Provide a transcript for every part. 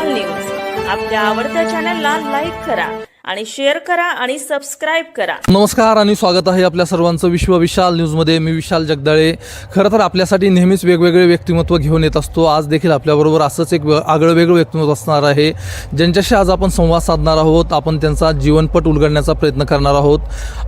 विशाल news आपल्या आवडत्या चॅनलला लाईक करा. आणि शेअर करा आणि सबस्क्राईब करा. नमस्कार आणि स्वागत आहे आपल्या सर्वांचं विश्व विशाल न्यूजमध्ये. मी विशाल जगदाळे. खरं तर आपल्यासाठी नेहमीच वेगवेगळे व्यक्तिमत्व घेऊन येत असतो. आज देखील आपल्याबरोबर असंच एक आगळं वेगळं व्यक्तिमत्व असणार आहे. ज्यांच्याशी आज आपण संवाद साधणार आहोत आपण त्यांचा जीवनपट उलगडण्याचा प्रयत्न करणार आहोत.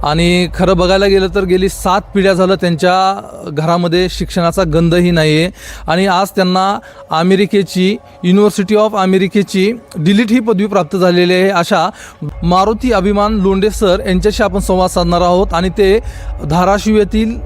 आणि खरं बघायला गेलं तर गेली सात पिढ्या झालं त्यांच्या घरामध्ये शिक्षणाचा गंधही नाही आहे आणि आज त्यांना अमेरिकेची युनिव्हर्सिटी ऑफ अमेरिकेची डिलीट ही पदवी प्राप्त झालेली आहे अशा मारुती अभिमान लोंढे सर यांच्याशी आपण संवाद साधणार आहोत आणि ते धाराशिव येथील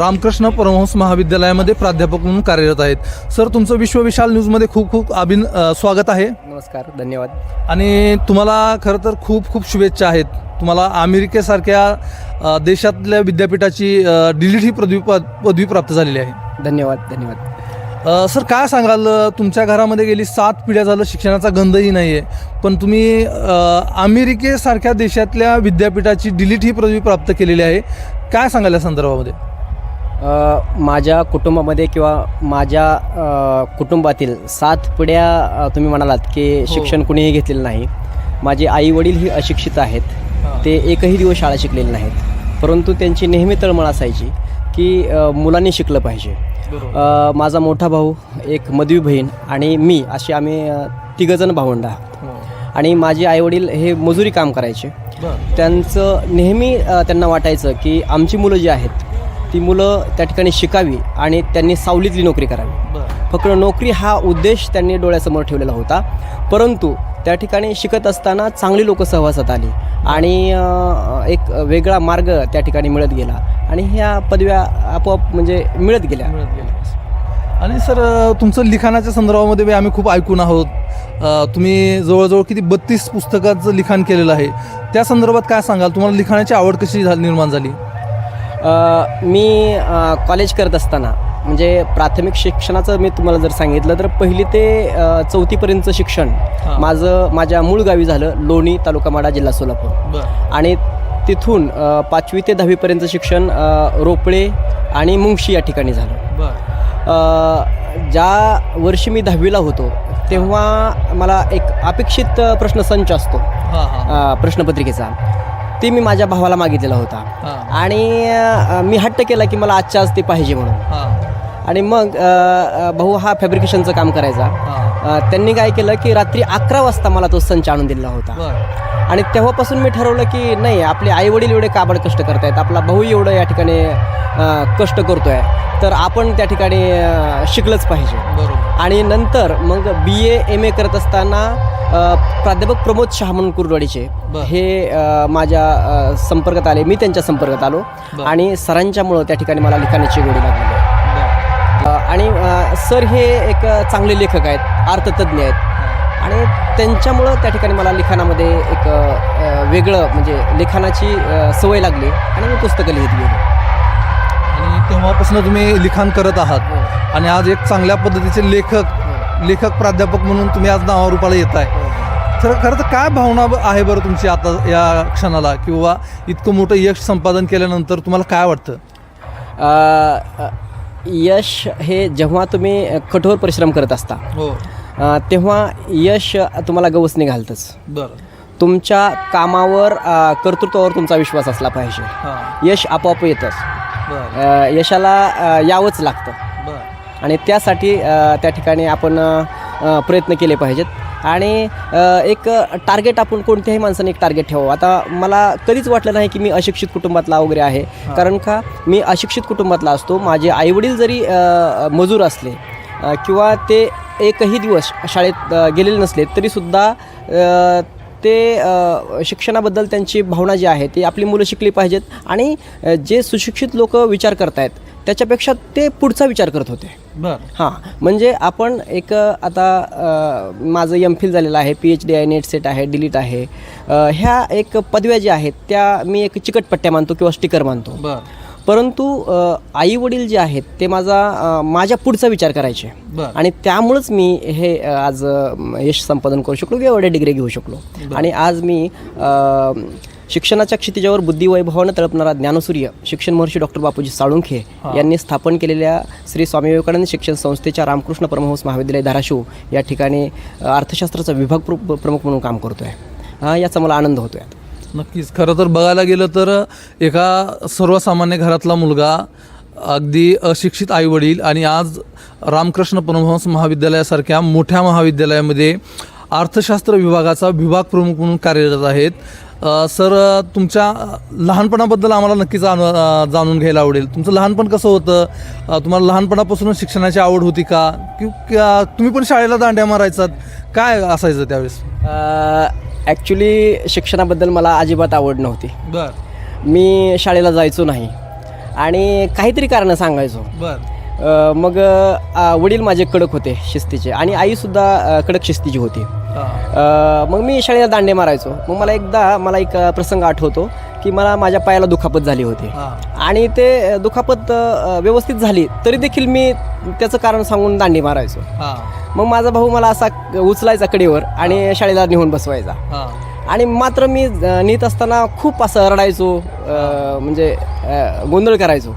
रामकृष्ण परमहंस महाविद्यालयामध्ये प्राध्यापक म्हणून कार्यरत आहेत. सर तुमचं विश्व विशाल न्यूजमध्ये खूप खूप अभिन स्वागत आहे. नमस्कार धन्यवाद. आणि तुम्हाला खरं तर खूप खूप शुभेच्छा आहेत. तुम्हाला अमेरिकेसारख्या देशातल्या विद्यापीठाची डिलीट ही पदवी पदवी प्राप्त झालेली आहे. धन्यवाद धन्यवाद. सर काय सांगाल? तुमच्या घरामध्ये गेली सात पिढ्या झालं शिक्षणाचा गंधही नाही आहे पण तुम्ही अमेरिकेसारख्या देशातल्या विद्यापीठाची डिलीट ही पदवी प्राप्त केलेली आहे. काय सांगाल या संदर्भामध्ये? माझ्या कुटुंबामध्ये किंवा माझ्या कुटुंबातील सात पिढ्या तुम्ही म्हणालात की शिक्षण कुणीही घेतलेलं नाही. माझे आई वडील ही अशिक्षित आहेत. ते एकही दिवस शाळा शिकलेले नाहीत. परंतु त्यांची नेहमी तळमळ असायची की मुलांनी शिकलं पाहिजे. माझा मोठा भाऊ एक मधवी बहीण आणि मी असे आम्ही तिघंजण भावंड आहोत. आणि माझे आईवडील हे मजुरी काम करायचे. त्यांचं नेहमी त्यांना वाटायचं की आमची मुलं जी आहेत ती मुलं त्या ठिकाणी शिकावी आणि त्यांनी सावलीतली नोकरी करावी. फक्त नोकरी हा उद्देश त्यांनी डोळ्यासमोर ठेवलेला होता. परंतु त्या ठिकाणी शिकत असताना चांगली लोक सहवासात आली आणि एक वेगळा मार्ग त्या ठिकाणी मिळत गेला आणि ह्या पदव्या आपोआप म्हणजे मिळत गेल्या. मिळत गेले आणि सर तुमचं लिखाणाच्या संदर्भामध्ये आम्ही खूप ऐकून आहोत. तुम्ही जवळजवळ किती बत्तीस पुस्तकाचं लिखाण केलेलं आहे. त्या संदर्भात काय सांगाल? तुम्हाला लिखाणाची आवड कशी झाली निर्माण झाली? मी कॉलेज करत असताना म्हणजे प्राथमिक शिक्षणाचं मी तुम्हाला जर सांगितलं तर पहिली ते चौथीपर्यंतचं शिक्षण. माझं माझ्या मूळ गावी झालं लोणी तालुका माडा जिल्हा सोलापूर. आणि तिथून पाचवी ते दहावीपर्यंतचं शिक्षण रोपळे आणि मुंगशी या ठिकाणी झालं. ज्या वर्षी मी दहावीला होतो तेव्हा मला एक अपेक्षित प्रश्नसंच असतो प्रश्नपत्रिकेचा. ते मी माझ्या भावाला मागितलेला होता. आणि अ, मी हट्ट केला की मला आजच्या आज ते पाहिजे म्हणून. आणि मग भाऊ हा फॅब्रिकेशनचं काम करायचा. त्यांनी काय केलं की रात्री अकरा वाजता मला तो संच आणून दिला होता. आणि तेव्हापासून मी ठरवलं की नाही आपले आईवडील एवढे काबड कष्ट करतायत आपला भाऊ एवढं या ठिकाणी कष्ट करतोय तर आपण त्या ठिकाणी शिकलंच पाहिजे. आणि नंतर मग बी ए एम ए करत असताना प्राध्यापक प्रमोद शहा म्हणून कुर्डवाडीचे बरं. हे माझ्या संपर्कात आले. मी त्यांच्या संपर्कात आलो. आणि सरांच्यामुळं त्या ठिकाणी मला लिखाणाची गोडी लागली. आणि सर हे एक चांगले लेखक आहेत अर्थतज्ञ आहेत. आणि त्यांच्यामुळं त्या ठिकाणी मला लिखाणामध्ये एक वेगळं म्हणजे लिखाणाची सवय लागली आणि मी पुस्तकं लिहित गेलो. आणि तेव्हापासून तुम्ही लिखाण करत आहात. आणि आज एक चांगल्या पद्धतीचे लेखक लेखक प्राध्यापक म्हणून तुम्ही आज नावारूपाला येत आहे. तर खरं तर काय भावना आहे बरं तुमची आता या क्षणाला? किंवा इतकं मोठं यश संपादन केल्यानंतर तुम्हाला काय वाटतं? यश हे जेव्हा तुम्ही कठोर परिश्रम करत असता हो. अ, तेव्हा यश तुम्हाला गवसणी घालतंच. बरं. तुमच्या कामावर अ, कर्तृत्वावर तुमचा विश्वास असला पाहिजे. हां. यश आपोआप येतंच. बरं. अ, यशाला अ, यावंच लागतं. बरं. आणि त्यासाठी अ, त्या ठिकाणी आपण अ, प्रयत्न केले पाहिजेत. आणि एक टार्गेट आपण कोणत्याही माणसाने एक टार्गेट ठेवावं. आता मला कधीच वाटलं नाही की मी अशिक्षित कुटुंबातला वगैरे आहे. कारण का मी अशिक्षित कुटुंबातला असतो. माझे आईवडील जरी मजूर असले किंवा ते एकही दिवस शाळेत गेलेले नसले तरीसुद्धा ते शिक्षणाबद्दल त्यांची भावना जी आहे ती आपली मुलं शिकली पाहिजेत. आणि जे सुशिक्षित लोक विचार करतायत त्याच्यापेक्षा ते पुढचा विचार करत होते. बरं. हां म्हणजे आपण एक आता माझं एम फिल झालेलं आहे पी एच डी आहे नेट सेट आहे डिलीट आहे. ह्या एक पदव्या ज्या आहेत त्या मी एक चिकटपट्ट्या मानतो किंवा स्टिकर मानतो. बरं. परंतु आई वडील जे आहेत ते माझा माझ्या पुढचा विचार करायचे. आणि त्यामुळंच मी हे आज यश संपादन करू शकलो किंवा एवढ्या डिग्री घेऊ शकलो. आणि आज मी शिक्षणाच्या क्षितिजावर बुद्धिवैभवानं तळपणारा ज्ञानसूर्य शिक्षण महर्षी डॉक्टर बापूजी साळुंखे यांनी स्थापन केलेल्या श्री स्वामी विवेकानंद शिक्षण संस्थेच्या रामकृष्ण परमहंस महाविद्यालय धाराशिव या ठिकाणी अर्थशास्त्राचा विभाग प्र- प्रमुख म्हणून काम करतो आहे याचा मला आनंद होतो आहे नक्कीच. खरं तर बघायला गेलं तर एका सर्वसामान्य घरातला मुलगा अगदी अशिक्षित आईवडील आणि आज रामकृष्ण परमहंस महाविद्यालयासारख्या मोठ्या महाविद्यालयामध्ये अर्थशास्त्र विभागाचा विभाग प्रमुख म्हणून कार्यरत आहेत. सर तुमच्या लहानपणाबद्दल आम्हाला नक्कीच जाणू जाणून घ्यायला आवडेल. तुमचं लहानपण कसं होतं? तुम्हाला लहानपणापासूनच शिक्षणाची आवड होती का? की तुम्ही पण शाळेला दांड्या मारायचात. काय असायचं त्यावेळेस? ॲक्च्युली शिक्षणाबद्दल मला अजिबात आवड नव्हती. बर. मी शाळेला जायचो नाही. आणि काहीतरी कारणं सांगायचो. बर. अ, मग वडील माझे कडक होते शिस्तीचे. आणि आईसुद्धा कडक शिस्तीची होती. मग मी शाळेला दांडे मारायचो. मग मला एकदा मला एक प्रसंग आठवतो की मला माझ्या पायाला दुखापत झाली होती. आणि ते दुखापत व्यवस्थित झाली तरी देखील मी त्याचं कारण सांगून दांडी मारायचो. मग माझा भाऊ मला असा उचलायचा कडेवर आणि शाळेला नेऊन बसवायचा. आणि मात्र मी नेत असताना खूप असं रडायचो म्हणजे गोंधळ करायचो.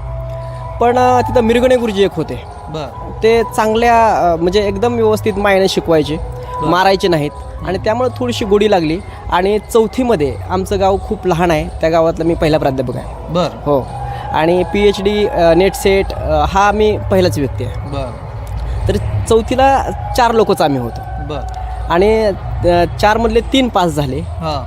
पण तिथं मिरगणे गुरुजी एक होते. ते चांगल्या म्हणजे एकदम व्यवस्थित मायने शिकवायचे. मारायचे नाहीत. आणि त्यामुळे थोडीशी गोडी लागली. आणि चौथीमध्ये आमचं गाव खूप लहान आहे. त्या गावातला मी पहिला प्राध्यापक आहे. बर. हो. आणि P H D NET SET हा मी पहिलाच व्यक्ती आहे. बर. तर चौथीला चार लोकच आम्ही होतो. बर. आणि चारमधले तीन पास झाले.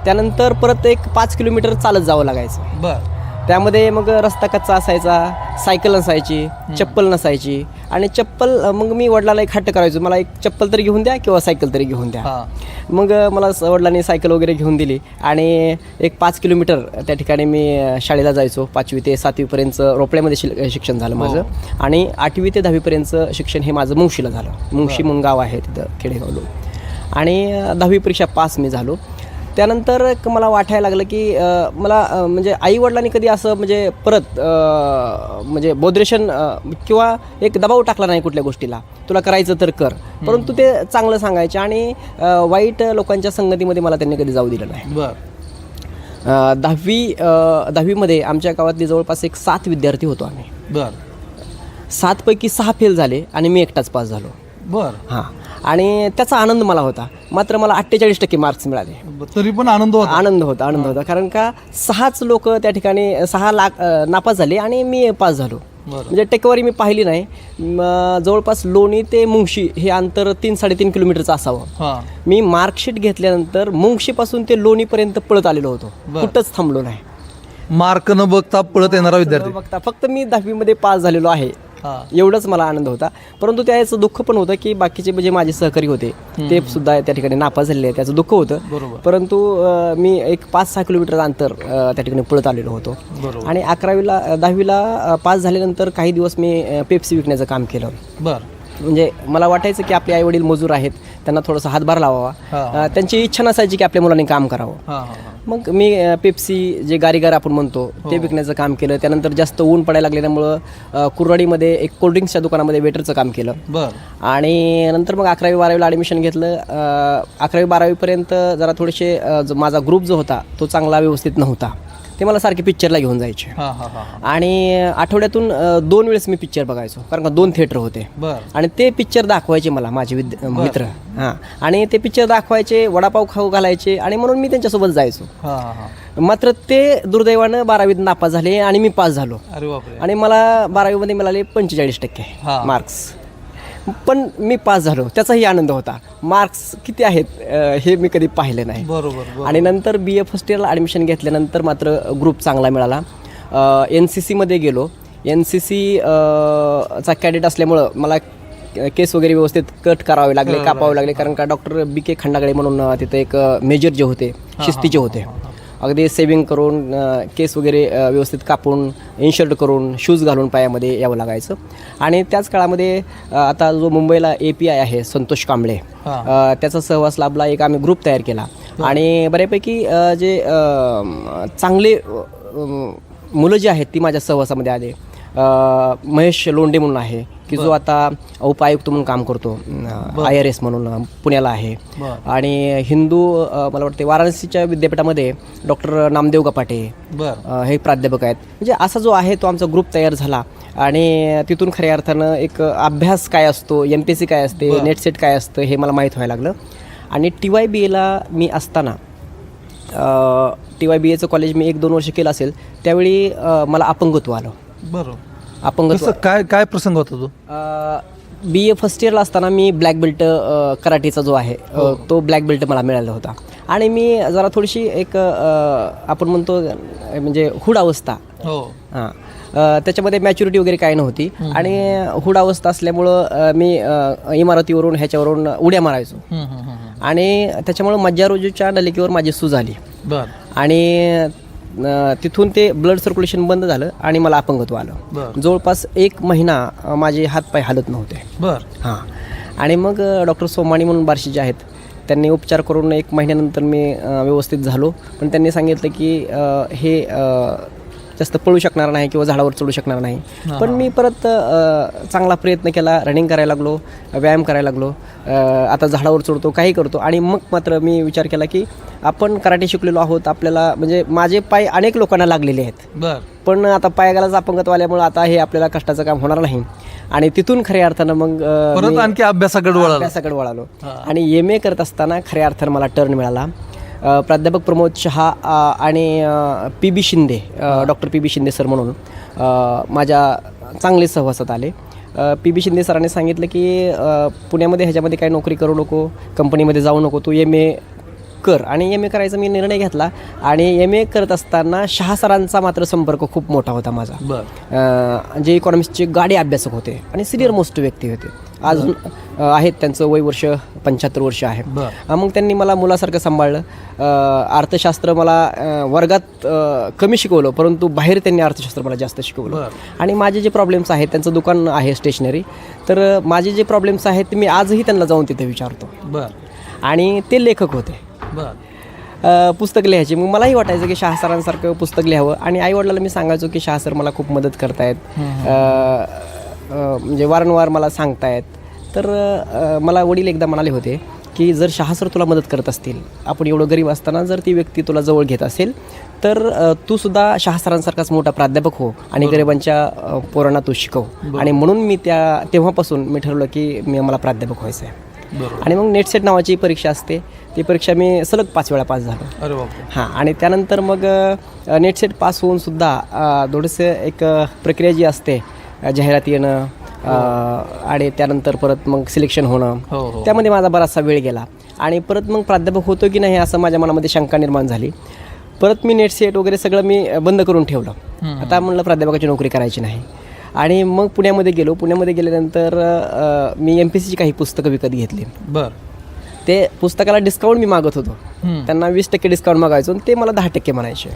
त्यानंतर परत एक पाच किलोमीटर चालत जावं लागायचं. बर. त्यामध्ये मग रस्ता कच्चा असायचा सायकल नसायची चप्पल नसायची. आणि चप्पल मग मी वडिलाला एक हट्ट करायचो मला एक चप्पल तरी घेऊन द्या किंवा सायकल तरी घेऊन द्या. हां. मग मला वडिलांनी सायकल वगैरे घेऊन दिली आणि एक पाच किलोमीटर त्या ठिकाणी मी शाळेला जायचो. पाचवी ते सातवीपर्यंत रोपड्यामध्ये शिक्षण झालं माझं. आणि आठवी ते दहावीपर्यंतचं शिक्षण हे माझं मुंशीला झालं. मुंशी म्हणून गाव आहे तिथं खेडेगावलो. आणि दहावी परीक्षा पास मी झालो. त्यानंतर एक मला वाटायला लागलं की मला म्हणजे आईवडिलांनी कधी असं म्हणजे परत म्हणजे बोद्रेशन किंवा एक दबाव टाकला नाही कुठल्या गोष्टीला. तुला करायचं तर कर. परंतु ते चांगलं सांगायचे आणि वाईट लोकांच्या संगतीमध्ये मला त्यांनी कधी जाऊ दिलं नाही. बर. दहावी दहावीमध्ये आमच्या गावातले जवळपास एक सात विद्यार्थी होतो आम्ही. बर. सातपैकी सहा फेल झाले आणि मी एकटाच पास झालो. बर. हां. आणि त्याचा आनंद मला होता. मात्र मला अठ्ठेचाळीस टक्के मार्क्स मिळाले. तरी पण आनंद होता. आनंद होता आनंद होता. कारण का सहाच लोक त्या ठिकाणी सहा लाख नापास झाले आणि मी पास झालो. म्हणजे टक्केवारी मी पाहिली नाही. जवळपास लोणी ते मुंगशी हे अंतर तीन साडेतीन किलोमीटरचं असावं. मी मार्कशीट घेतल्यानंतर मुंगशीपासून ते लोणीपर्यंत पळत आलेलो होतो. कुठंच थांबलो नाही. मार्क न बघता पळत येणारा विद्यार्थी. बघता फक्त मी दहावीमध्ये पास झालेलो आहे. एवढंच मला आनंद होता. परंतु त्याचं दुःख पण होतं की बाकीचे जे माझे सहकारी होते ते सुद्धा त्या ठिकाणी नापास झालेले त्याचं दुःख होतं. परंतु मी एक पाच सहा किलोमीटर अंतर त्या ठिकाणी पळत आलेलो होतो. आणि अकरावीला दहावीला पास झाल्यानंतर काही दिवस मी पेप्सी विकण्याचं काम केलं. बर. म्हणजे मला वाटायचं की आपले आईवडील मजूर आहेत त्यांना थोडासा हातभार लावावा. हा. त्यांची इच्छा नसायची की आपल्या मुलांनी काम करावं. हां हां हां. मग मी पेप्सी जे गारीगार आपण म्हणतो ते विकण्याचं काम केलं. त्यानंतर जास्त ऊन पडायला लागल्यामुळं अ, कुर्राडीमध्ये एक कोल्ड्रिंक्सच्या दुकानामध्ये वेटरचं काम केलं. आणि नंतर मग अकरावी बारावीला ॲडमिशन घेतलं. अकरावी बारावीपर्यंत जरा थोडेसे माझा ग्रुप जो होता तो चांगला व्यवस्थित नव्हता. ते मला सारखे पिक्चरला घेऊन जायचे. हां हां हां आणि आठवड्यातून अ, दोन वेळेस मी पिक्चर बघायचो. कारण का दोन थिएटर होते. बर. आणि ते पिक्चर दाखवायचे मला माझे विद्य मित्र. हां. आणि ते पिक्चर दाखवायचे वडापाव खाऊ घालायचे आणि म्हणून मी त्यांच्यासोबत जायचो. हां हां हां. मात्र ते दुर्दैवानं बारावीत नापास झाले आणि मी पास झालो. अरे बापरे. आणि मला बारावीमध्ये मिळाले पंचेचाळीस टक्के हा. मार्क्स पण मी पास झालो. त्याचाही आनंद होता. मार्क्स किती आहेत अ, हे मी कधी पाहिलं नाही. बरोबर. आणि नंतर बी ए फर्स्ट इयरला ॲडमिशन घेतल्यानंतर मात्र ग्रुप चांगला मिळाला. एन सी सीमध्ये गेलो. एन सी सी चा कॅडेट असल्यामुळं मला केस वगैरे व्यवस्थित कट करावे लागले कापावे लागले. कारण का डॉक्टर बी के खंडागळे म्हणून अ, तिथे एक मेजर जे होते शिस्तीचे होते. अगदी सेविंग करून केस वगैरे व्यवस्थित कापून इन्शर्ट करून शूज घालून पायामध्ये यावं लागायचं. आणि त्याच काळामध्ये आता जो मुंबईला ए पी आय आहे संतोष कांबळे त्याचा सहवास लाभला एक आम्ही ग्रुप तयार केला. आणि बऱ्यापैकी जे चांगले मुलं जी आहेत ती माझ्या सहवासामध्ये आले. महेश लोंढे म्हणून आहे की जो आता उपायुक्त म्हणून काम करतो आय आर एस म्हणून पुण्याला आहे. आणि हिंदू मला वाटते वाराणसीच्या विद्यापीठामध्ये डॉक्टर नामदेव गपाटे हे प्राध्यापक आहेत. म्हणजे असा जो आहे तो आमचा ग्रुप तयार झाला. आणि तिथून खऱ्या अर्थानं एक अभ्यास काय असतो एम पी एस सी काय असते बरं. नेट सेट काय असतं हे मला माहीत व्हायला लागलं. आणि टी वाय बी एला मी असताना टी वाय बी एचं कॉलेज मी एक दोन वर्ष केलं असेल त्यावेळी मला अपंगत्व आलं. बरोबर अपंगत्व. कसं काय काय प्रसंग होता तो? बी ए फर्स्ट इयरला असताना मी ब्लॅक बेल्ट अ, कराटेचा जो आहे अ, तो ब्लॅक बेल्ट मला मिळाला होता. आणि मी जरा थोडीशी एक अ, आपण म्हणतो अ, म्हणजे हुड अवस्था. हो. हां. अ, त्याच्यामध्ये मॅच्युरिटी वगैरे काय नव्हती. आणि हुड अवस्था असल्यामुळं अ, मी अ, इमारतीवरून ह्याच्यावरून उड्या मारायचो. आणि त्याच्यामुळं मज्जारोजूच्या नलिकेवर माझी सूज आली. बर. आणि तिथून ते ब्लड सर्क्युलेशन बंद झालं आणि मला अपंगत्व आलं. जवळपास एक महिना माझे हातपाय हालत नव्हते. बर. हां. आणि मग डॉक्टर सोमाणी म्हणून बार्शी जे आहेत त्यांनी उपचार करून एक महिन्यानंतर मी व्यवस्थित झालो. पण त्यांनी सांगितलं की हे जास्त पळू शकणार नाही किंवा झाडावर चढू शकणार नाही. पण मी परत चांगला प्रयत्न केला रनिंग करायला लागलो व्यायाम करायला लागलो आता झाडावर चढतो काही करतो. आणि मग मात्र मी विचार केला की आपण कराटे शिकलेलो आहोत आपल्याला म्हणजे माझे पाय अनेक लोकांना लागलेले आहेत. पण आता पायागालाच अपंगत्व आल्यामुळे आता हे आपल्याला कष्टाचं काम होणार नाही. आणि तिथून खऱ्या अर्थानं मग परत आणखी अभ्यासाकडे वळाला. अभ्यासाकडे वळालो. आणि एम ए करत असताना खऱ्या अर्थानं मला टर्न मिळाला. प्राध्यापक प्रमोद शहा आणि P B Shinde doctor P B Shinde sir म्हणून माझ्या चांगले सहवासात आले. पी बी शिंदे सरांनी सांगितलं की पुण्यामध्ये ह्याच्यामध्ये काही नोकरी करू नको कंपनीमध्ये जाऊ नको तू एम ए कर. आणि एम ए करायचा मी निर्णय घेतला आणि एम ए करत असताना शहा सरांचा मात्र संपर्क खूप मोठा होता माझा. जे इकॉनॉमिक्सचे गाडे अभ्यासक होते आणि सिनियर मोस्ट व्यक्ती होते. अजून आहेत त्यांचं वय वर्ष पंच्याहत्तर वर्ष आहे. मग त्यांनी मला मुलासारखं सांभाळलं. अर्थशास्त्र मला वर्गात कमी शिकवलं परंतु बाहेर त्यांनी अर्थशास्त्र मला जास्त शिकवलं. आणि माझे जे प्रॉब्लेम्स आहेत त्यांचं दुकान आहे स्टेशनरी तर माझे जे प्रॉब्लेम्स आहेत ते मी आजही त्यांना जाऊन तिथे विचारतो. बर. आणि ते लेखक होते. पुस्तक लिहायचे. मग मलाही वाटायचं की शाह सरांसारखं पुस्तक लिहावं. आणि आईवडिलांना मी सांगायचो की शाह सर मला खूप मदत करतायत. म्हणजे वारंवार मला सांगतायत. तर मला वडील एकदा म्हणाले होते की जर शाह सर तुला मदत करत असतील आपण एवढं गरीब असताना जर ती व्यक्ती तुला जवळ घेत असेल तर तू सुद्धा शाह सरांसारखाच मोठा प्राध्यापक हो आणि गरिबांच्या पोरांना तू शिकव. आणि म्हणून मी त्या तेव्हापासून मी ठरवलं की मी मला प्राध्यापक व्हायचं आहे आणि मग नेट सेट नावाची परीक्षा असते. ती परीक्षा मी सलग पाच वेळा पास झालो. हां आणि त्यानंतर मग अ, नेट सेट पास होऊन सुद्धा थोडंसं एक प्रक्रिया जी असते जाहिरात येणं आणि त्यानंतर परत मग सिलेक्शन होणं. हो हो. त्यामध्ये माझा बराचसा वेळ गेला. आणि परत मग प्राध्यापक होतो की नाही असं माझ्या मनामध्ये शंका निर्माण झाली. परत मी नेट सेट वगैरे सगळं मी बंद करून ठेवलं. आता म्हणलं प्राध्यापकाची नोकरी करायची नाही. आणि मग पुण्यामध्ये गेलो. पुण्यामध्ये गेल्यानंतर मी एम पी सीची काही पुस्तकं विकत घेतली. बर. ते पुस्तकाला डिस्काउंट मी मागत होतो. त्यांना वीस टक्के डिस्काउंट मागायचो ते मला दहा टक्के म्हणायचे.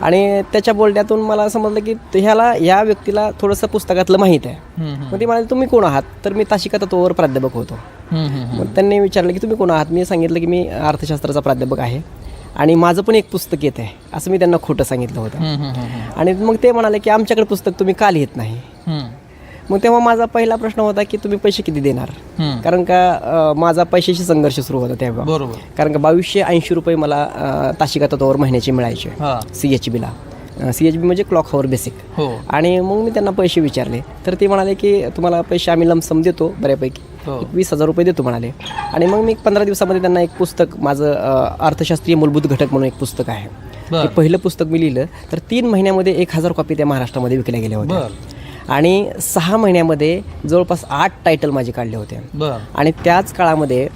आणि त्याच्या बोलण्यातून मला समजलं की ह्याला या व्यक्तीला थोडंसं पुस्तकातलं माहीत आहे. मग ते म्हणाले तुम्ही कोण आहात? तर मी ताशिका तत्वावर प्राध्यापक होतो. मग त्यांनी विचारलं की तुम्ही कोण आहात? मी सांगितलं की मी अर्थशास्त्राचा प्राध्यापक आहे आणि माझं पण एक पुस्तक येत आहे असं मी त्यांना खोटं सांगितलं होतं. आणि मग ते म्हणाले की आमच्याकडे पुस्तक तुम्ही का लिहित नाही? मग तेव्हा माझा पहिला प्रश्न होता की तुम्ही पैसे किती देणार. कारण का माझा पैशाशी संघर्ष सुरू होता तेव्हा. बरोबर. कारण का बावीसशे ऐंशी रुपये मला ताशिका तत्वावर महिन्याचे मिळायचे. सी एच बीला सी एच बी म्हणजे क्लॉक हवर बेसिक हो. आणि मग मी त्यांना पैसे विचारले. तर ते म्हणाले की तुम्हाला पैसे आम्ही लमसम देतो बऱ्यापैकी. हो. वीस हजार रुपये देतो म्हणाले. आणि मग मी पंधरा दिवसामध्ये त्यांना एक पुस्तक माझं अर्थशास्त्रीय मूलभूत घटक म्हणून एक पुस्तक आहे. पहिलं पुस्तक मी लिहिलं. तर तीन महिन्यामध्ये एक हजार कॉपी त्या महाराष्ट्रामध्ये विकल्या गेल्या होत्या. आणि सहा महिन्यामध्ये जवळपास आठ टायटल माझे काढले होते. आणि त्याच काळामध्ये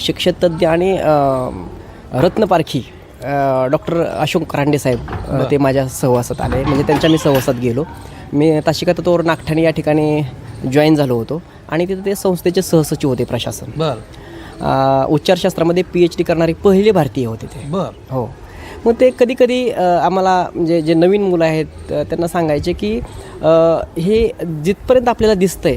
शिक्षकतज्ज्ञ आणि रत्नपारखी डॉक्टर अशोक करांडे साहेब ते माझ्या सहवासात आले. म्हणजे त्यांच्या मी सहवासात गेलो. मी ताशिका तत्वावर नागठाणे या ठिकाणी जॉईन झालो होतो. आणि तिथे ते संस्थेचे सहसचिव होते प्रशासन. उच्चारशास्त्रामध्ये पी एच डी करणारे पहिले भारतीय होते ते. हो. मग ते कधी कधी आम्हाला म्हणजे जे नवीन मुलं आहेत त्यांना सांगायचे की हे जिथपर्यंत आपल्याला दिसतंय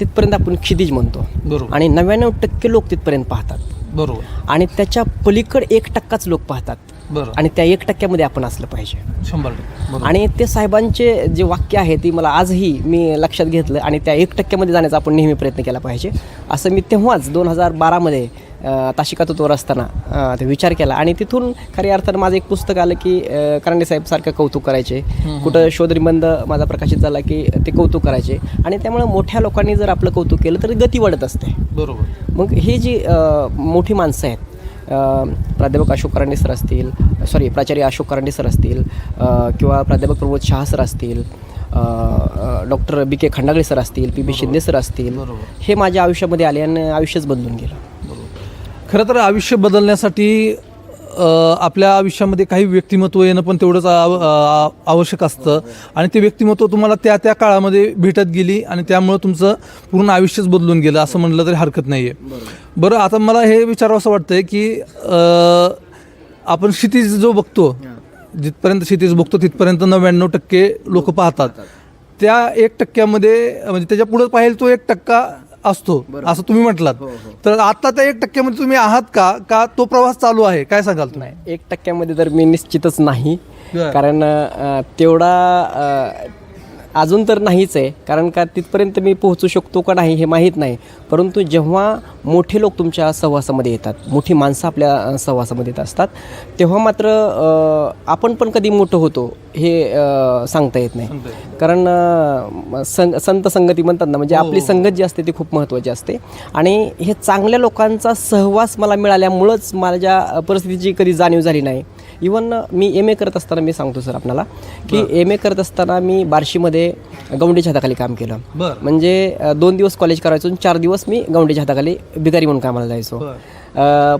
तिथपर्यंत आपण क्षितिज म्हणतो. बरोबर. आणि नव्याण्णव टक्के लोक तिथपर्यंत पाहतात. बरोबर. आणि त्याच्या पलीकड एक टक्काच लोक पाहतात. बरं आणि त्या एक टक्क्यामध्ये आपण असलं पाहिजे. शंभर टक्के. बरोबर. आणि ते साहेबांचे जे वाक्य आहे ती मला आजही मी लक्षात घेतलं आणि त्या एक टक्क्यामध्ये जाण्याचा आपण नेहमी प्रयत्न केला पाहिजे. असं मी तेव्हाच दोन हजार बारामध्ये ताशिका तत्वर असताना अ, ते विचार केला. आणि तिथून खऱ्या अर्थानं माझं एक पुस्तक आलं की करंडे साहेब सारखं कौतुक करायचे. कुठं शोधनिबंध माझा प्रकाशित झाला की ते कौतुक करायचे. आणि त्यामुळे मोठ्या लोकांनी जर आपलं कौतुक केलं तर गती वाढत असते. बरोबर. मग ही जी मोठी माणसं आहेत प्राध्यापक अशोक करंडे सर असतील सॉरी प्राचार्य अशोक करंडे सर असतील किंवा प्राध्यापक प्रमोद शहा सर असतील doctor B K Khandagale sir असतील पी बी शिंदे सर असतील. हे माझ्या आयुष्यामध्ये आले आणि आयुष्यच बदलून गेलं. खरं तर आयुष्य बदलण्यासाठी आपल्या आयुष्यामध्ये काही व्यक्तिमत्व येणं पण तेवढंच आव- आवश्यक असतं. आणि ते व्यक्तिमत्व तुम्हाला त्या त्या काळामध्ये भेटत गेली आणि त्यामुळं तुमचं पूर्ण आयुष्यच बदलून गेलं असं म्हटलं तरी हरकत नाही आहे बरं आता मला हे विचारावं असं वाटतंय की आपण क्षितिज जो बघतो जिथपर्यंत क्षितिज बघतो तिथपर्यंत नव्याण्णव टक्के लोक पाहतात. त्या एक टक्क्यामध्ये म्हणजे त्याच्या पुढं पाहिजे तो एक टक्का असतो असं तुम्ही म्हटलात. तर आता त्या एक टक्क्यामध्ये तुम्ही आहात का? का तो प्रवास चालू आहे? काय सांगाल तुम्ही? एक टक्क्यामध्ये तर मी निश्चितच नाही. कारण तेवढा अजून तर नाहीच आहे. कारण का तिथपर्यंत मी पोहोचू शकतो का नाही हे माहीत नाही. परंतु जेव्हा मोठे लोक तुमच्या सहवासामध्ये येतात मोठी माणसं आपल्या सहवासामध्ये येत असतात तेव्हा मात्र आपण पण कधी मोठं होतो हे सांगता येत नाही. कारण संग संत संगती म्हणतात ना म्हणजे आपली संगत जी असते ती खूप महत्त्वाची असते. आणि हे चांगल्या लोकांचा सहवास मला मिळाल्यामुळंच माझ्या परिस्थितीची कधी जाणीव झाली नाही. इवन मी एम ए करत असताना मी सांगतो सर आपल्याला की एम ए करत असताना मी बार्शीमध्ये गौंडीच्या हाताखाली काम केलं. म्हणजे दोन दिवस कॉलेज करायचो आणि चार दिवस मी गौंडीच्या हाताखाली बिगारी म्हणून कामाला जायचो.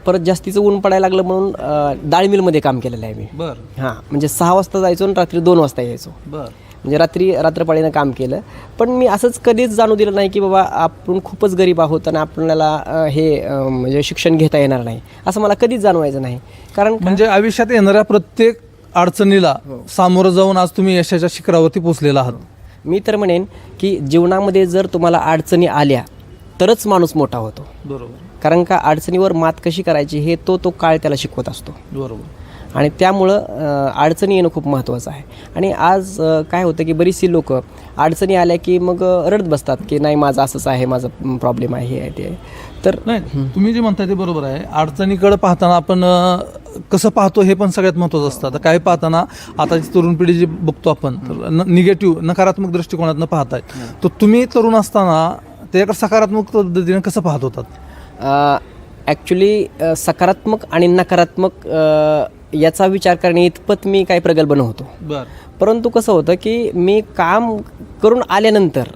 परत जास्तीचं ऊन पडायला लागलं म्हणून अ, डाळ मिलमध्ये काम केलेलं आहे मी. हां म्हणजे सहा वाजता जायचो आणि रात्री दोन वाजता यायचो. बर. म्हणजे रात्री रात्रपाळीनं काम केलं. पण मी असंच कधीच जाणू दिलं नाही की बाबा आपण खूपच गरीब आहोत आणि आपल्याला हे म्हणजे शिक्षण घेता येणार नाही. असं मला कधीच जाणवायचं नाही. कारण म्हणजे आयुष्यात येणाऱ्या प्रत्येक अडचणीला सामोरं जाऊन आज तुम्ही यशाच्या शिखरावरती पोहोचलेला आहात. मी तर म्हणेन की जीवनामध्ये जर तुम्हाला अडचणी आल्या तरच माणूस मोठा होतो. बरोबर. कारण का अडचणीवर मात कशी करायची हे तो तो काळ त्याला शिकवत असतो. बरोबर. आणि त्यामुळं अडचणी येणं खूप महत्त्वाचं आहे. आणि आज काय होतं की बरीचशी लोक अडचणी आल्या की मग रडत बसतात की नाही माझं असंच आहे माझं प्रॉब्लेम आहे हे आहे ते तर नाही तुम्ही जे म्हणताय ते बरोबर आहे. अडचणीकडे पाहताना आपण कसं पाहतो हे पण सगळ्यात महत्त्वाचं असतं. आता काय पाहताना आताची तरुण पिढी जी बघतो आपण तर निगेटिव्ह नकारात्मक दृष्टिकोनातनं पाहताय तर तुम्ही तरुण असताना त्याच्याकडे सकारात्मक पद्धतीने कसं पाहत होतात? ॲक्च्युली सकारात्मक आणि नकारात्मक याचा विचार करणे इतपत मी काही प्रगल्भ नव्हतो. परंतु कसं होतं की मी काम करून आल्यानंतर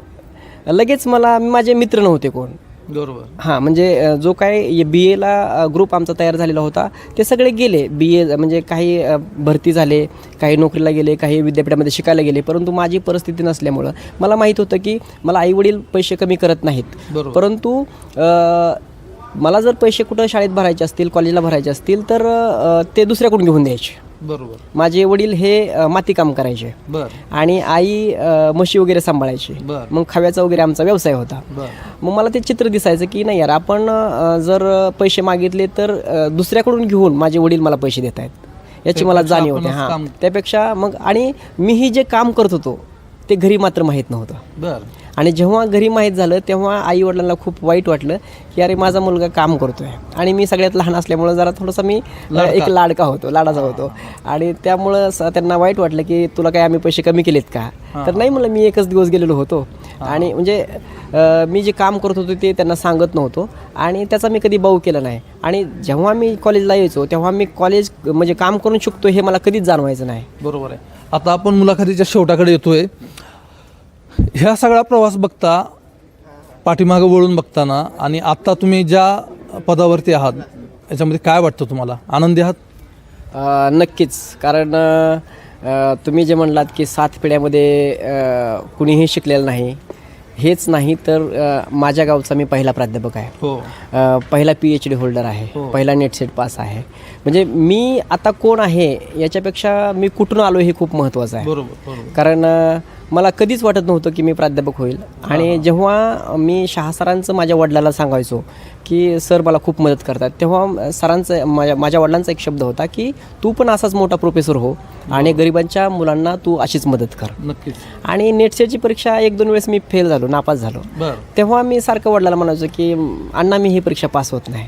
लगेच मला माझे मित्र नव्हते कोण. बरोबर. हां म्हणजे जो काय बी एला ग्रुप आमचा तयार झालेला होता ते सगळे गेले. बी ए म्हणजे काही भरती झाले काही नोकरीला गेले काही विद्यापीठामध्ये शिकायला गेले परंतु माझी परिस्थिती नसल्यामुळं मला माहीत होतं की मला आईवडील पैसे कमी करत नाहीत. परंतु मला जर पैसे कुठं शाळेत भरायचे असतील कॉलेजला भरायचे असतील तर ते दुसऱ्याकडून घेऊन द्यायचे. बरोबर. माझे वडील हे अ, मातीकाम करायचे. आणि आई म्हशी वगैरे सांभाळायची. मग खव्याचा वगैरे आमचा व्यवसाय होता. मग मला ते चित्र दिसायचं की नाही यार आपण जर पैसे मागितले तर दुसऱ्याकडून घेऊन माझे वडील मला पैसे देत आहेत. याची मला जाणीव होते हां. काम- त्यापेक्षा मग आणि मीही जे काम करत होतो ते घरी मात्र माहीत नव्हतं. बर. आणि जेव्हा घरी माहीत झालं तेव्हा आई वडिलांना खूप वाईट वाटलं की अरे माझा मुलगा काम करतोय. आणि मी सगळ्यात लहान असल्यामुळं जरा थोडासा मी एक लाडका होतो लाडाचा होतो. आणि त्यामुळं त्यांना वाईट वाटलं की तुला काय आम्ही पैसे कमी केलेत का? तर नाही म्हणलं मी एकच दिवस गेलेलो होतो. आणि म्हणजे मी जे काम करत होतो ते त्यांना सांगत नव्हतो. आणि त्याचा मी कधी बाऊ केला नाही. आणि जेव्हा मी कॉलेजला यायचो तेव्हा मी कॉलेज म्हणजे काम करून शिकतो हे मला कधीच जाणवायचं नाही. बरोबर आहे. आता आपण मुलाखतीच्या शेवटाकडे येतोय. ह्या सगळा प्रवास बघता पाठीमागं वळून बघताना आणि आत्ता तुम्ही ज्या पदावरती आहात याच्यामध्ये काय वाटतं तुम्हाला? आनंदी आहात? नक्कीच. कारण तुम्ही जे म्हणलात की सात पिढ्यामध्ये कुणीही शिकलेलं नाही हेच नाही तर माझ्या गावचा मी पहिला प्राध्यापक आहे. हो. पहिला पी एच डी होल्डर आहे. हो. पहिला नेट सेट पास आहे. म्हणजे मी आता कोण आहे याच्यापेक्षा मी कुठून आलो हे खूप महत्त्वाचं आहे. बरोबर कारण मला कधीच वाटत नव्हतं की मी प्राध्यापक होईल. आणि जेव्हा मी शहा सरांचं माझ्या वडिलाला सांगायचो की सर मला खूप मदत करतात. तेव्हा सरांचं माझ्या माझ्या वडिलांचा एक शब्द होता की तू पण असाच मोठा प्रोफेसर हो आणि गरिबांच्या मुलांना तू अशीच मदत कर. नक्कीच. आणि नेटसेटची परीक्षा एक दोन वेळेस मी फेल झालो नापास झालो. तेव्हा मी सारखं वडिलाला म्हणायचो की अण्णा मी ही परीक्षा पास होत नाही.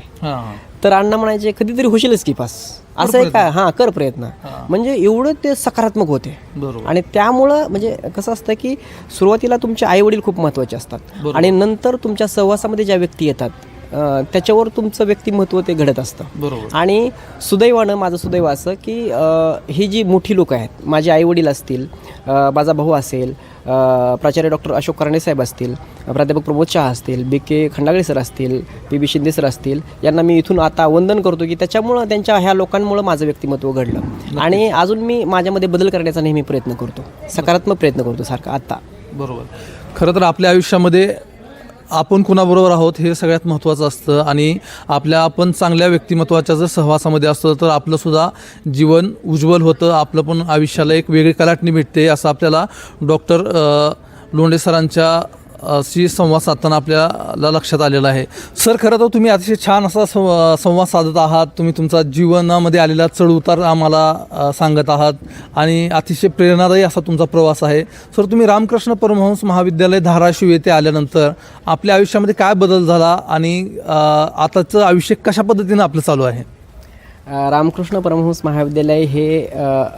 तर अण्णा म्हणायचे कधीतरी होशीलच की पास. असं आहे का हां कर प्रयत्न. म्हणजे एवढं ते सकारात्मक होते. आणि त्यामुळं म्हणजे कसं असतं की सुरुवातीला तुमचे आई वडील खूप महत्त्वाचे असतात. आणि नंतर तुमच्या सहवासामध्ये ज्या व्यक्ती येतात त्याच्यावर तुमचं व्यक्तिमत्व ते घडत असतं. बरोबर. आणि सुदैवानं माझं सुदैव असं की ही जी मोठी लोक आहेत माझे आईवडील असतील माझा भाऊ असेल प्राचार्य डॉक्टर अशोक करणे साहेब असतील प्राध्यापक प्रमोद शहा असतील बी के खंडागळे सर असतील पी बी शिंदे सर असतील यांना मी इथून आता वंदन करतो की त्याच्यामुळं त्यांच्या ह्या लोकांमुळं माझं व्यक्तिमत्व घडलं. आणि अजून मी माझ्यामध्ये बदल करण्याचा नेहमी प्रयत्न करतो. सकारात्मक प्रयत्न करतो सारखा आता. बरोबर. खरं तर आपल्या आयुष्यामध्ये आपण कुणाबरोबर आहोत हे सगळ्यात महत्त्वाचं असतं. आणि आपल्या आपण चांगल्या व्यक्तिमत्वाच्या जर सहवासामध्ये असतो तर आपलंसुद्धा जीवन उज्ज्वल होतं. आपलं पण आयुष्याला एक वेगळी कलाटणी भेटते असं आपल्याला डॉक्टर लोंढे सरांच्या शी संवाद साधताना आपल्याला लक्षात आलेलं आहे. सर खरं तर तुम्ही अतिशय छान असा संवाद साधत आहात. तुम्ही तुमचा जीवनामध्ये आलेला चढउतार आम्हाला सांगत आहात आणि अतिशय प्रेरणादायी असा तुमचा प्रवास आहे. सर तुम्ही रामकृष्ण परमहंस महाविद्यालय धाराशिव येथे आल्यानंतर आपल्या आयुष्यामध्ये काय बदल झाला आणि आताचं आयुष्य कशा पद्धतीनं आपलं चालू आहे? रामकृष्ण परमहंस महाविद्यालय हे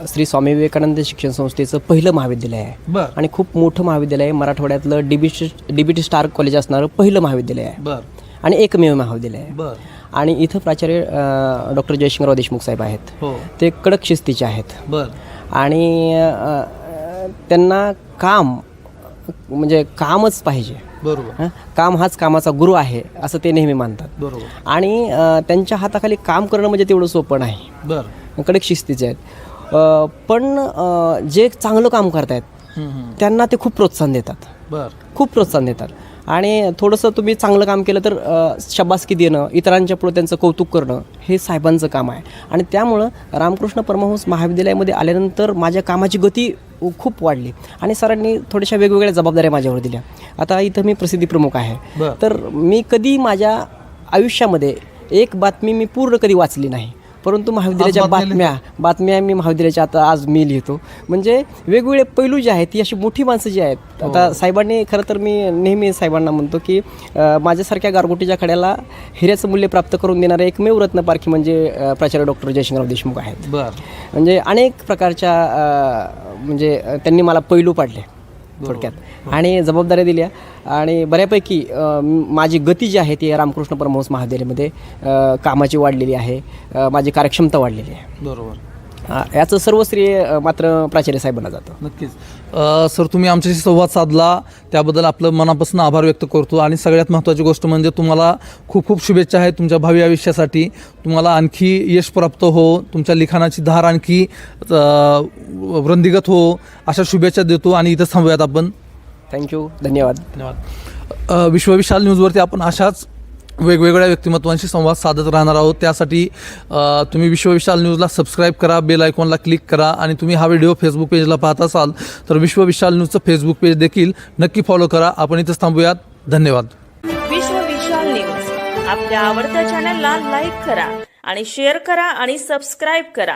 श्री स्वामी विवेकानंद शिक्षण संस्थेचं पहिलं महाविद्यालय आहे. आणि खूप मोठं महाविद्यालय आहे. मराठवाड्यातलं डीबी डीबीटी स्टार कॉलेज असणारं पहिलं महाविद्यालय आहे. आणि एकमेव महाविद्यालय आहे. आणि इथं प्राचार्य डॉक्टर जयशंकरराव देशमुख साहेब आहेत. हो. ते कडक शिस्तीचे आहेत. आणि त्यांना काम म्हणजे कामच पाहिजे. बरोबर? काम हाच कामाचा गुरु आहे असं ते नेहमी मानतात. बरोबर. आणि त्यांच्या हाताखाली काम करणं म्हणजे तेवढं सोपं नाही. बरं. कडक शिस्तीचे आहेत. पण जे चांगलं काम करतायत. त्यांना ते खूप प्रोत्साहन देतात. बरं. खूप प्रोत्साहन देतात. आणि थोडंसं तुम्ही चांगलं काम केलं तर अ, शाबासकी देणं इतरांच्या पुढे त्यांचं कौतुक करणं हे साहेबांचं काम आहे. आणि त्यामुळं रामकृष्ण परमहंस महाविद्यालयामध्ये आल्यानंतर माझ्या कामाची गती खूप वाढली. आणि सरांनी थोड्याशा वेगवेगळ्या जबाबदाऱ्या माझ्यावर दिल्या. आता इथं मी प्रसिद्धी प्रमुख आहे. तर मी कधी माझ्या आयुष्यामध्ये एक बातमी मी पूर्ण कधी वाचली नाही. परंतु महाविद्यालयाच्या बातम्या बातम्या मी महाविद्यालयाच्या आता आज मी लिहितो. म्हणजे वेगवेगळे पैलू जे आहेत ती अशी मोठी माणसं जी आहेत आता साहेबांनी खरं तर मी नेहमी साहेबांना म्हणतो की माझ्यासारख्या गारगोटीच्या खड्याला हिऱ्याचं मूल्य प्राप्त करून देणारे एकमेव रत्नपारखी म्हणजे अ, प्राचार्य डॉक्टर जयशंकरराव देशमुख आहेत. बरं. म्हणजे अनेक प्रकारच्या म्हणजे त्यांनी मला पैलू पाडले. थोडक्यात. आणि जबाबदाऱ्या दिल्या. आणि बऱ्यापैकी माझी गती जी आहे ती रामकृष्ण परमहंस महाविद्यालयामध्ये कामाची वाढलेली आहे माझी कार्यक्षमता वाढलेली आहे. बरोबर. याचं सर्व श्रेय मात्र प्राचार्य साहेबांना जातं. नक्कीच. सर तुम्ही आमच्याशी संवाद साधला त्याबद्दल आपलं मनापासून आभार व्यक्त करतो आणि सगळ्यात महत्त्वाची गोष्ट म्हणजे तुम्हाला खूप खूप शुभेच्छा आहेत तुमच्या भावी आयुष्यासाठी. तुम्हाला आणखी यश प्राप्त हो तुमच्या लिखाणाची धार आणखी वृंदिगत हो अशा शुभेच्छा देतो आणि इथं थांबूयात आपण. थँक्यू धन्यवाद. धन्यवाद. विश्वविशाल न्यूजवरती आपण अशाच वेगवेगळ्या व्यक्तिमत्वांशी संवाद साधत राहणार आहोत. त्यासाठी तुम्ही विश्वविशाल न्यूजला सबस्क्राईब करा बेल आयकॉनला क्लिक करा आणि तुम्ही हा व्हिडिओ फेसबुक पेजला पाहत असाल तर विश्वविशाल न्यूजचं फेसबुक पेज देखील नक्की फॉलो करा. आपण इथंच थांबूयात. धन्यवाद. विश्वविशाल न्यूज. आपल्या आवडत्या चॅनलला लाईक करा आणि शेअर करा आणि सबस्क्राईब करा.